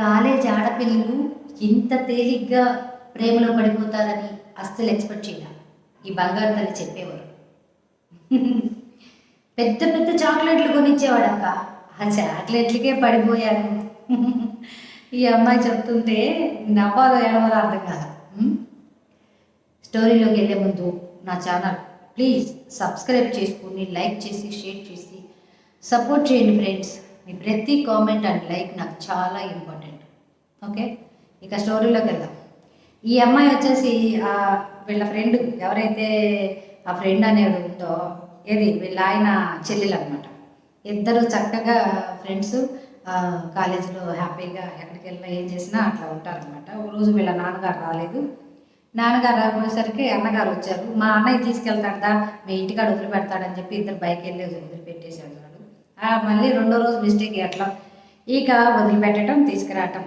College ఆడపిల్లలు ఇంత తేలిగ్గా ప్రేమలో పడిపోతారని అస్సలు ఎక్స్పెక్ట్ చేయాలి. ఈ బంగారు తల్లి చెప్పేవారు. పెద్ద పెద్ద చాక్లెట్లు కొనిచ్చేవాడక్క. ఆ చాక్లెట్లకే పడిపోయాను. ఈ అమ్మాయి చెప్తుంటే నవ్వాలో ఏడవాలో అర్థం కాదు. స్టోరీలోకి వెళ్ళే ముందు నా ఛానల్ ప్లీజ్ సబ్స్క్రైబ్ చేసుకుని లైక్ చేసి షేర్ చేసి సపోర్ట్ చేయండి ఫ్రెండ్స్. మీ ప్రతి కామెంట్ అండ్ లైక్ నాకు చాలా ఇంపార్టెంట్. ఓకే? ఇక స్టోరీలోకి వెళ్దాం. ఈ అమ్మాయి వచ్చేసి వీళ్ళ ఫ్రెండ్ ఎవరైతే ఆ ఫ్రెండ్ అనేది ఉందో ఏది? వీళ్ళ ఆయన చెల్లెలు అనమాట ఇద్దరు చక్కగా ఫ్రెండ్స్ కాలేజీలో హ్యాపీగా ఎక్కడికి వెళ్ళినా ఏం చేసినా అట్లా ఉంటారనమాట ఒక రోజు వీళ్ళ నాన్నగారు రాలేదు. నాన్నగారు రాకపోయేసరికి అన్నగారు వచ్చారు. మా అన్నయ్య తీసుకెళ్తాడా మీ ఇంటికాడ వదిలిపెడతాడని చెప్పి ఇద్దరు బైక్ వెళ్ళి వదిలిపెట్టేశాడు వాడు మళ్ళీ రెండో రోజు మిస్టేక్ అట్లా. ఇక వదిలిపెట్టడం తీసుకురావటం.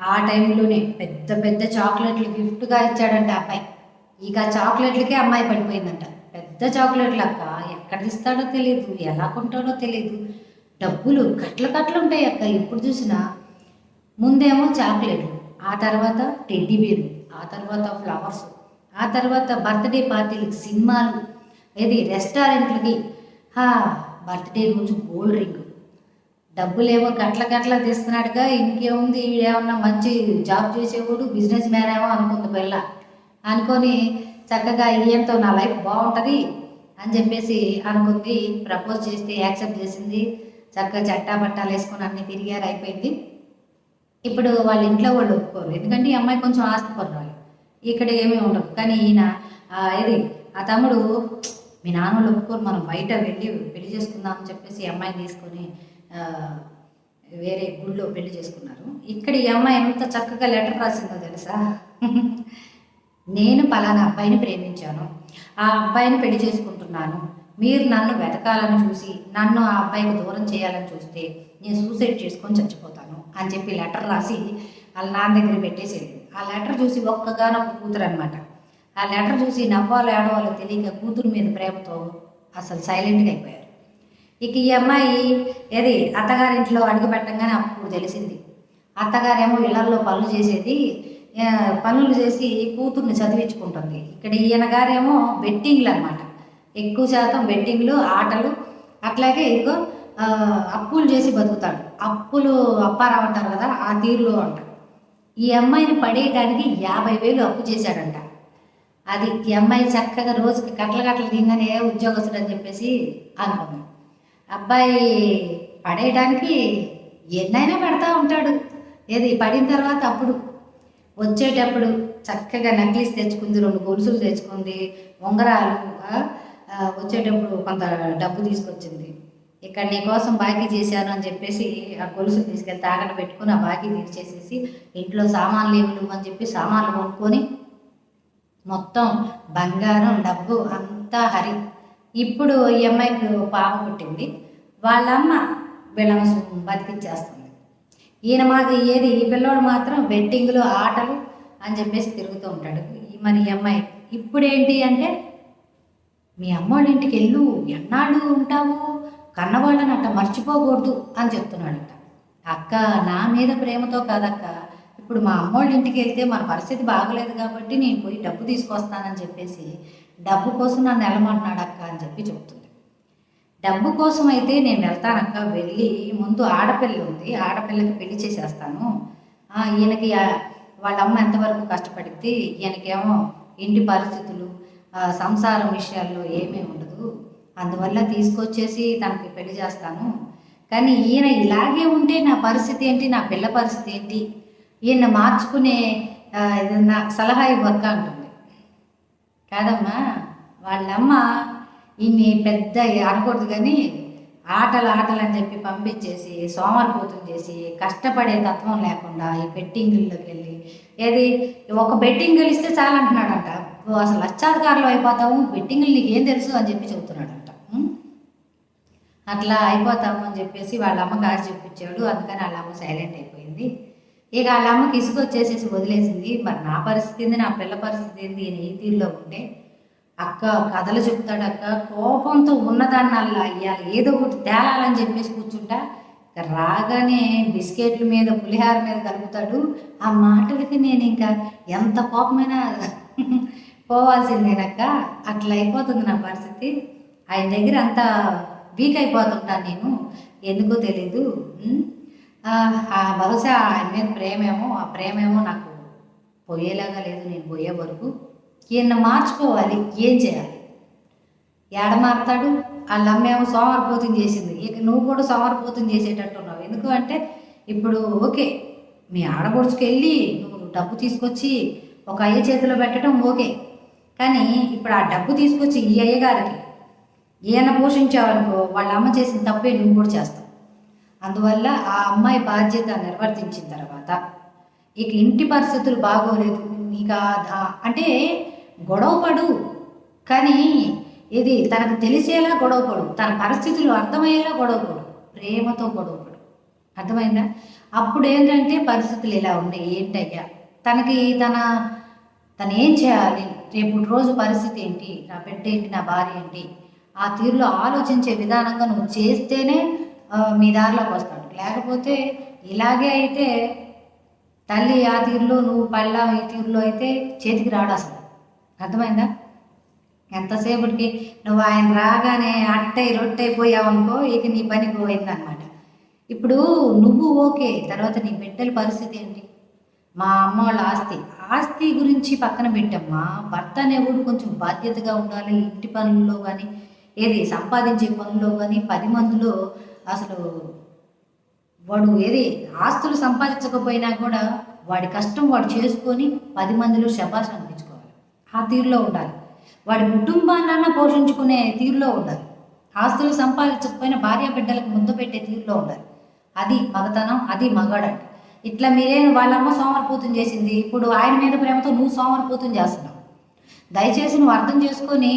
ఆ టైంలోనే పెద్ద పెద్ద చాక్లెట్లు గిఫ్ట్గా ఇచ్చాడంట అబ్బాయి. ఇక చాక్లెట్లకే అమ్మాయి పడిపోయిందంట. పెద్ద చాక్లెట్లు అక్క ఎక్కడ ఇస్తాడో తెలియదు ఎలా కొంటాడో తెలియదు డబ్బులు కట్ల కట్లు ఉంటాయి అక్క ఎప్పుడు చూసినా. ముందేమో చాక్లెట్లు ఆ తర్వాత టెడ్డీ బేరు ఆ తర్వాత ఫ్లవర్స్ ఆ తర్వాత బర్త్డే పార్టీలకు సినిమాలు ఏది రెస్టారెంట్లకి. హా బర్త్డే రోజు కూల్ డ్రింక్. డబ్బులేమో గట్ల గట్ల తీస్తున్నాడుగా ఇంకేముంది? ఏమన్నా మంచి జాబ్ చేసేవాడు బిజినెస్ మ్యాన్ ఏమో అనుకుంది పిల్ల. అనుకొని చక్కగా ఈయంతో నా లైఫ్ బాగుంటుంది అని చెప్పేసి అనుకుంది ప్రపోజ్ చేస్తే యాక్సెప్ట్ చేసింది. చక్కగా చట్టా పట్టాలు వేసుకొని అన్ని తిరిగారు అయిపోయింది. ఇప్పుడు వాళ్ళ ఇంట్లో వాళ్ళు ఒప్పుకోరు. ఎందుకంటే ఈ అమ్మాయి కొంచెం ఆస్తి పర్వాలి ఇక్కడ ఏమీ ఉండదు. కానీ ఈయన ఇది ఆ తమ్ముడు మీ నాన్న వాళ్ళు ఒప్పుకోరు మనం బయట వెళ్ళి పెళ్ళి చేసుకుందాం అని చెప్పేసి ఈ అమ్మాయిని తీసుకొని వేరే గుళ్ళో పెళ్ళి చేసుకున్నారు. ఇక్కడ ఈ అమ్మాయి ఎంత చక్కగా లెటర్ రాసిందో తెలుసా? నేను పలానా అబ్బాయిని ప్రేమించాను. ఆ అబ్బాయిని పెళ్ళి చేసుకుంటున్నాను. మీరు నన్ను వెతకాలని చూసి నన్ను ఆ అబ్బాయికి దూరం చేయాలని చూస్తే నేను సూసైడ్ చేసుకొని చచ్చిపోతాను అని చెప్పి లెటర్ రాసి వాళ్ళ నాన్న దగ్గర పెట్టేసేది. ఆ లెటర్ చూసి ఒక్కగానొక్క కూతురు అనమాట ఆ లెటర్ చూసి నవ్వాలో ఏడవాలో తెలియక కూతురు మీద ప్రేమతో అసలు సైలెంట్గా అయిపోయారు. ఇక ఈ అమ్మాయి ఏది అత్తగారింట్లో అడుగు పెట్టంగానే అప్పుడు తెలిసింది. అత్తగారేమో ఇళ్ళలో పనులు చేసేది పనులు చేసి కూతుర్ని చదివించుకుంటుంది. ఇక్కడ ఈయన గారేమో బెట్టింగ్లు అనమాట ఎక్కువ శాతం బెట్టింగ్లు ఆటలు అట్లాగే ఇదిగో అప్పులు చేసి బతుకుతాడు. అప్పులు అప్పారావు అంటారు కదా ఆ తీరులో అంట. ఈ అమ్మాయిని పడేయడానికి యాభై వేలు అప్పు చేశాడంట. అది ఈ అమ్మాయి చక్కగా రోజుకి కట్టలు కట్టలు తింగానే ఉద్యోగస్తుడు అని చెప్పేసి అనుకున్నాడు అబ్బాయి పడేయడానికి ఎన్నైనా పెడతా ఉంటాడు. ఏది పడిన తర్వాత అప్పుడు వచ్చేటప్పుడు చక్కగా నక్లీస్ తెచ్చుకుంది రెండు గొలుసులు తెచ్చుకుంది ఉంగరాలు వచ్చేటప్పుడు కొంత డబ్బు తీసుకొచ్చింది. ఇక్కడ నీ కోసం బాకీ చేశాను అని చెప్పేసి ఆ గొలుసులు తీసుకెళ్ళి తాకట్టు పెట్టుకుని ఆ బాకీ తీర్చేసేసి ఇంట్లో సామాన్లు ఏమి అని చెప్పి సామాన్లు కొనుక్కొని మొత్తం బంగారం డబ్బు అంతా హరి. ఇప్పుడు ఈ అమ్మాయికి పాప పుట్టింది. వాళ్ళమ్మ వీళ్ళని సు- ఈయన మాది ఏది? ఈ పిల్లోడు మాత్రం బెట్టింగ్లు ఆటలు అని చెప్పేసి తిరుగుతూ ఉంటాడు. ఈ మరి ఈ అమ్మాయి ఇప్పుడేంటి అంటే మీ అమ్మోళ్ళ ఇంటికి వెళ్ళు ఎన్నాళ్ళు ఉంటావు? కన్నవాళ్ళని అట్ట మర్చిపోకూడదు అని చెప్తున్నాడట. అక్క నా మీద ప్రేమతో కాదక్క. ఇప్పుడు మా అమ్మోళ్ళ ఇంటికి వెళ్తే మన పరిస్థితి బాగలేదు కాబట్టి నేను పోయి డబ్బు తీసుకొస్తానని చెప్పేసి డబ్బు కోసం నన్ను వెళ్ళమంటున్నాడు అక్క అని చెప్పి చెప్తున్నాను డబ్బు కోసం అయితే నేను వెళ్తానక్క వెళ్ళి ముందు ఆడపిల్ల ఉంది ఆడపిల్లకి పెళ్ళి చేసేస్తాను. ఈయనకి వాళ్ళమ్మ వాళ్ళ అమ్మ ఎంతవరకు కష్టపడిద్ది ఈయనకేమో ఇంటి పరిస్థితులు సంసారం విషయాల్లో ఏమీ ఉండదు. అందువల్ల తీసుకొచ్చేసి తనకి పెళ్ళి చేస్తాను. కానీ ఈయన ఇలాగే ఉంటే నా పరిస్థితి ఏంటి నా పిల్ల పరిస్థితి ఏంటి? ఈయన మార్చుకునే ఆ, ఏదన్నా సలహా ఇవ్వక్క అంటుంది. కాదమ్మా వాళ్ళమ్మ ఇన్ని పెద్ద అనకూడదు కానీ ఆటలు ఆటలు అని చెప్పి పంపించేసి సోమరిపోతులు చేసి కష్టపడే తత్వం లేకుండా ఈ బెట్టింగుల్లోకి వెళ్ళి ఏది? ఒక బెట్టింగ్ గెలిస్తే చాలంటున్నాడంట. నువ్వు అసలు లక్షాధికారులు అయిపోతావు బెట్టింగులు నీకేం తెలుసు అని చెప్పి చెబుతున్నాడంట. అట్లా అయిపోతాము అని చెప్పేసి వాళ్ళ అమ్మ కాసి చెప్పించాడు. అందుకని వాళ్ళ అమ్మ సైలెంట్ అయిపోయింది. ఇక వాళ్ళ అమ్మకి ఇసుకొచ్చేసేసి వదిలేసింది. మరి నా పరిస్థితి ఏంది? నా పిల్ల పరిస్థితి ఏంది? నేను ఈ తీరులో ఉంటే అక్క కథలు చెప్తాడు అక్క కోపంతో ఉన్నదాన్ని అలా అయ్యాలి ఏదో ఒకటి తేలాలని చెప్పేసి కూర్చుంటా. రాగానే బిస్కెట్ల మీద పులిహార మీద కలుపుతాడు ఆ మాటలకి నేను ఇంకా ఎంత కోపమైనా పోవాల్సిందేనక్క. అట్లా అయిపోతుంది నా పరిస్థితి. ఆయన దగ్గర అంత వీక్ అయిపోతుంటాను నేను. ఎందుకో తెలీదు. ఆ, బహుశా ఆయన మీద ప్రేమేమో ఆ ప్రేమేమో నాకు పోయేలాగా లేదు. నేను పోయే వరకు. ఈయన మార్చుకోవాలి ఏం చేయాలి? ఏడ మారుతాడు? వాళ్ళ అమ్మేమో సోమరిపోతం చేసింది. ఇక నువ్వు కూడా సోమరిపోతం చేసేటట్టున్నావు. ఎందుకు అంటే ఇప్పుడు ఓకే మీ ఆడపడుచుకి వెళ్ళి నువ్వు డబ్బు తీసుకొచ్చి ఒక అయ్య చేతిలో పెట్టడం ఓకే. కానీ ఇప్పుడు ఆ డబ్బు తీసుకొచ్చి ఈ అయ్యగారికి ఈయన పోషించావనుకో వాళ్ళ అమ్మ చేసిన తప్పే నువ్వు కూడా చేస్తావు. అందువల్ల ఆ అమ్మాయి బాధ్యత నిర్వర్తించిన తర్వాత ఇక ఇంటి పరిస్థితులు బాగోలేదు. ఇక అంటే గొడవపడు కానీ ఇది తనకు తెలిసేలా గొడవ పడు. తన పరిస్థితులు అర్థమయ్యేలా గొడవ పడు. ప్రేమతో గొడవపడు అర్థమైందా? అప్పుడు ఏంటంటే పరిస్థితులు ఇలా ఉన్నాయి. ఏంటయ్యా? తనకి తన తను ఏం చేయాలి? రేపు రోజు పరిస్థితి ఏంటి? నా బిడ్డ ఏంటి? నా భార్య ఏంటి? ఆ తీరులో ఆలోచించే విధానంగా నువ్వు చేస్తేనే మీ దారిలోకి వస్తాడు. లేకపోతే ఇలాగే అయితే తల్లి ఆ తీరులో నువ్వు పళ్ళ ఈ తీరులో అయితే చేతికి రాడు అసలు. అర్థమైందా? ఎంతసేపటికి నువ్వు ఆయన రాగానే అట్టై రొట్టైపోయావనుకో ఇక నీ పని పోయిందనమాట ఇప్పుడు నువ్వు ఓకే తర్వాత నీ బిడ్డల పరిస్థితి ఏంటి? మా అమ్మ వాళ్ళ ఆస్తి ఆస్తి గురించి పక్కన పెట్టమ్మా. భర్త అనేవాడు కొంచెం బాధ్యతగా ఉండాలి ఇంటి పనుల్లో కానీ ఏది సంపాదించే పనుల్లో కానీ పది మందిలో అసలు వాడు ఏది ఆస్తులు సంపాదించకపోయినా కూడా వాడి కష్టం వాడు చేసుకొని పది మందిలో శబాష్ అనిపించుకోవాలి ఆ తీరులో ఉండాలి. వాడి కుటుంబాన్నన్నా పోషించుకునే తీరులో ఉండాలి. ఆస్తులు సంపాదించకపోయినా భార్య బిడ్డలకు ముందు పెట్టే తీరులో ఉండాలి. అది మగతనం అది మగాడంటే. ఇట్లా మీరేం వాళ్ళమ్మ సోమరపూతం చేసింది. ఇప్పుడు ఆయన మీద ప్రేమతో నువ్వు సోమరపూతం చేస్తున్నావు. దయచేసి నువ్వు అర్థం చేసుకొని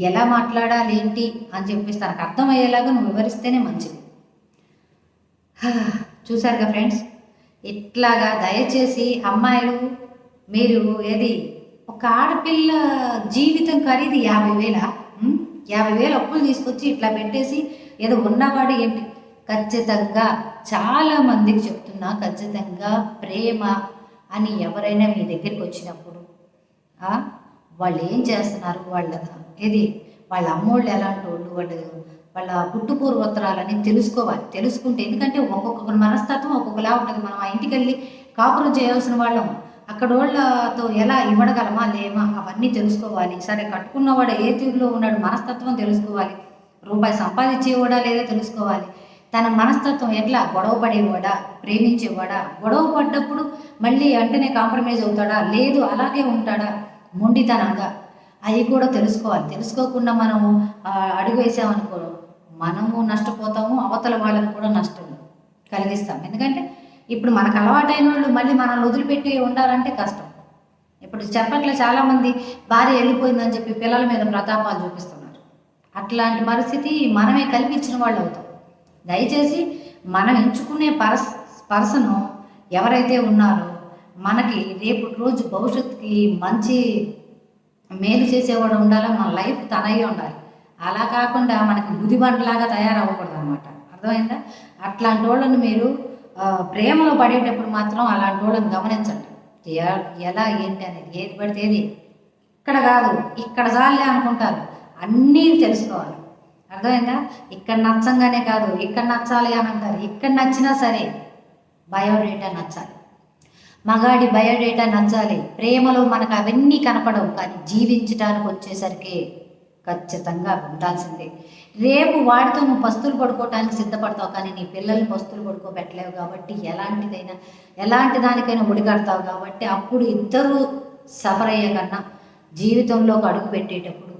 ఎలా మాట్లాడాలి ఏంటి అని చెప్పేసి తనకు అర్థమయ్యేలాగా నువ్వు వివరిస్తేనే మంచిది. చూసారుగా చూశారుగా ఫ్రెండ్స్? ఇట్లాగా దయచేసి అమ్మాయిలు మీరు ఏది ఒక ఆడపిల్ల జీవితం ఖరీదు యాభై వేల? యాభై వేలు అప్పులు తీసుకొచ్చి ఇట్లా పెట్టేసి ఏదో ఉన్నవాడు ఏంటి? ఖచ్చితంగా చాలా మందికి చెప్తున్నా ఖచ్చితంగా ప్రేమ అని ఎవరైనా మీ దగ్గరికి వచ్చినప్పుడు వాళ్ళు ఏం చేస్తున్నారు? వాళ్ళ ఇది వాళ్ళ అమ్మోళ్ళు ఎలాంటి వాళ్ళు వాళ్ళు వాళ్ళ పుట్టుపూర్వోత్తరాలని తెలుసుకోవాలి. తెలుసుకుంటే ఎందుకంటే ఒక్కొక్క మనస్తత్వం ఒక్కొక్కలా ఉంటుంది. మనం ఆ ఇంటికి వెళ్ళి కాపురం చేయాల్సిన వాళ్ళం. అక్కడ వాళ్ళతో ఎలా ఇవ్వడగలమా లేమా అవన్నీ తెలుసుకోవాలి. సరే కట్టుకున్నవాడు ఏ తీరులో ఉన్నాడు మనస్తత్వం తెలుసుకోవాలి. రూపాయి సంపాదించేవాడా లేదా తెలుసుకోవాలి. తన మనస్తత్వం ఎట్లా? గొడవ పడేవాడా? ప్రేమించేవాడా? గొడవ పడ్డప్పుడు మళ్ళీ వెంటనే కాంప్రమైజ్ అవుతాడా? లేదు అలాగే ఉంటాడా? మొండితనంగా. అవి కూడా తెలుసుకోవాలి. తెలుసుకోకుండా మనము అడుగు వేసామనుకో మనము నష్టపోతాము అవతల వాళ్ళకు కూడా నష్టం కలిగిస్తాం. ఎందుకంటే ఇప్పుడు మనకు అలవాటైన వాళ్ళు మళ్ళీ మనల్ని వదిలిపెట్టి ఉండాలంటే కష్టం. ఇప్పుడు చెప్పట్లే చాలామంది భార్య వెళ్ళిపోయిందని చెప్పి పిల్లల మీద ప్రతాపాలు చూపిస్తున్నారు. అట్లాంటి పరిస్థితి మనమే కల్పించిన వాళ్ళు అవుతాం. దయచేసి మనం ఎంచుకునే పర్స్ పర్సను ఎవరైతే ఉన్నారో మనకి రేపు రోజు భవిష్యత్తుకి మంచి మేలు చేసేవాడు ఉండాలి? మన లైఫ్ తనయ్యే ఉండాలి. అలా కాకుండా మనకి గుదిబండలాగా తయారవ్వకూడదు అనమాట అర్థమైందా? అట్లాంటి వాళ్ళని మీరు ప్రేమలో పడేటప్పుడు మాత్రం అలాంటి వాళ్ళని గమనించండి. ఎలా ఏంటి అనేది ఏది పడితే ఏది. ఇక్కడ కాదు ఇక్కడ చాలే అనుకుంటారు. అన్నీ తెలుసుకోవాలి. అర్థమైందా? ఇక్కడ నచ్చంగానే కాదు ఇక్కడ నచ్చాలి అని అంటారు. ఇక్కడ నచ్చినా సరే బయోడేటా నచ్చాలి. మగాడి బయోడేటా నచ్చాలి. ప్రేమలో మనకు అవన్నీ కనపడవు కానీ జీవించడానికి వచ్చేసరికి ఖచ్చితంగా ఉండాల్సిందే. రేపు వాడితో నువ్వు పస్తులు పడుకోవటానికి సిద్ధపడతావు కానీ నీ పిల్లల్ని పస్తులు పడుకోబెట్టలేవు కాబట్టి ఎలాంటిదైనా ఎలాంటి దానికైనా ఒడిగడతావు కాబట్టి అప్పుడు ఇద్దరు సఫర్ అయ్యే కన్నా జీవితంలోకి అడుగు పెట్టేటప్పుడు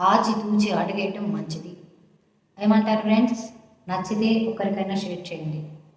ఆచితూచి అడిగేయటం మంచిది. ఏమంటారు ఫ్రెండ్స్? నచ్చితే ఒకరికైనా షేర్ చేయండి.